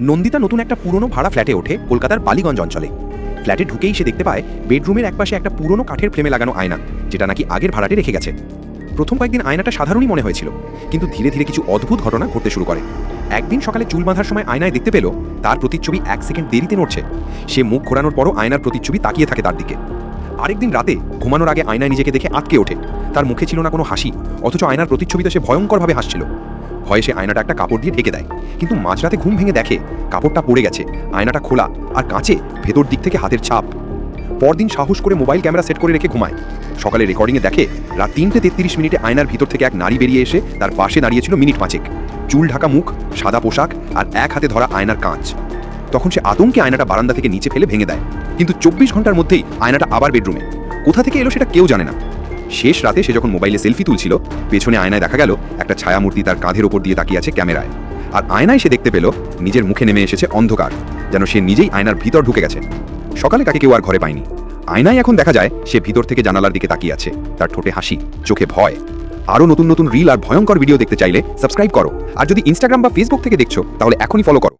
নন্দিতা নতুন একটা পুরনো ভাড়া ফ্ল্যাটে ওঠে কলকাতার বালিগঞ্জ অঞ্চলে। ফ্ল্যাটে ঢুকেই সে দেখতে পায় বেডরুমের একপাশে একটা পুরনো কাঠের ফ্রেমে লাগানো আয়না, যেটা নাকি আগের ভাড়াটে রেখে গেছে। প্রথম কয়েকদিন আয়নাটা সাধারণই মনে হয়েছিল, কিন্তু ধীরে ধীরে কিছু অদ্ভুত ঘটনা ঘটতে শুরু করে। একদিন সকালে চুল বাঁধার সময় আয়নায় দেখতে পেল, তার প্রতিচ্ছবি এক সেকেন্ড দেরিতে নড়ছে। সে মুখ ঘোরানোর পরও আয়নার প্রতিচ্ছবি তাকিয়ে থাকে তার দিকে। আরেকদিন রাতে ঘুমানোর আগে আয়নায় নিজেকে দেখে আটকে ওঠে। তার মুখে ছিল না কোনো হাসি, অথচ আয়নার প্রতিচ্ছবিতে সে ভয়ঙ্করভাবে হাসছিল। ভয়ে সে আয়নাটা একটা কাপড় দিয়ে ঢেকে দেয়। কিন্তু মাঝরাতে ঘুম ভেঙে দেখে, কাপড়টা পড়ে গেছে, আয়নাটা খোলা আর কাঁচে ভেতর দিক থেকে হাতের ছাপ। পরদিন সাহস করে মোবাইল ক্যামেরা সেট করে রেখে ঘুমায়। সকালে রেকর্ডিংয়ে দেখে, রাত তিনটে তেত্রিশ মিনিটে আয়নার ভিতর থেকে এক নারী বেরিয়ে এসে তার পাশে দাঁড়িয়েছিল মিনিট পাঁচেক। চুল ঢাকা মুখ, সাদা পোশাক আর এক হাতে ধরা আয়নার কাঁচ। তখন সে আতঙ্কে আয়নাটা বারান্দা থেকে নিচে ফেলে ভেঙে দেয়। কিন্তু চব্বিশ ঘণ্টার মধ্যেই আয়নাটা আবার বেডরুমে। কোথা থেকে এলো সেটা কেউ জানে না। শেষ রাতে সে যখন মোবাইলে সেলফি তুলছিল, পেছনে আয়নায় দেখা গেল একটা ছায়ামূর্তি তার কাঁধের ওপর দিয়ে তাকিয়ে আছে ক্যামেরায়। আর আয়নায় সে দেখতে পেল, নিজের মুখে নেমে এসেছে অন্ধকার, যেন সে নিজেই আয়নার ভিতর ঢুকে গেছে। সকালে তাকে কেউ আর ঘরে পায়নি। আয়নায় এখন দেখা যায়, সে ভিতর থেকে জানালার দিকে তাকিয়ে আছে, তার ঠোঁটে হাসি, চোখে ভয়। আরও নতুন নতুন রিল আর ভয়ঙ্কর ভিডিও দেখতে চাইলে সাবস্ক্রাইব করো। আর যদি ইনস্টাগ্রাম বা ফেসবুক থেকে দেখছ, তাহলে এখনই ফলো করো।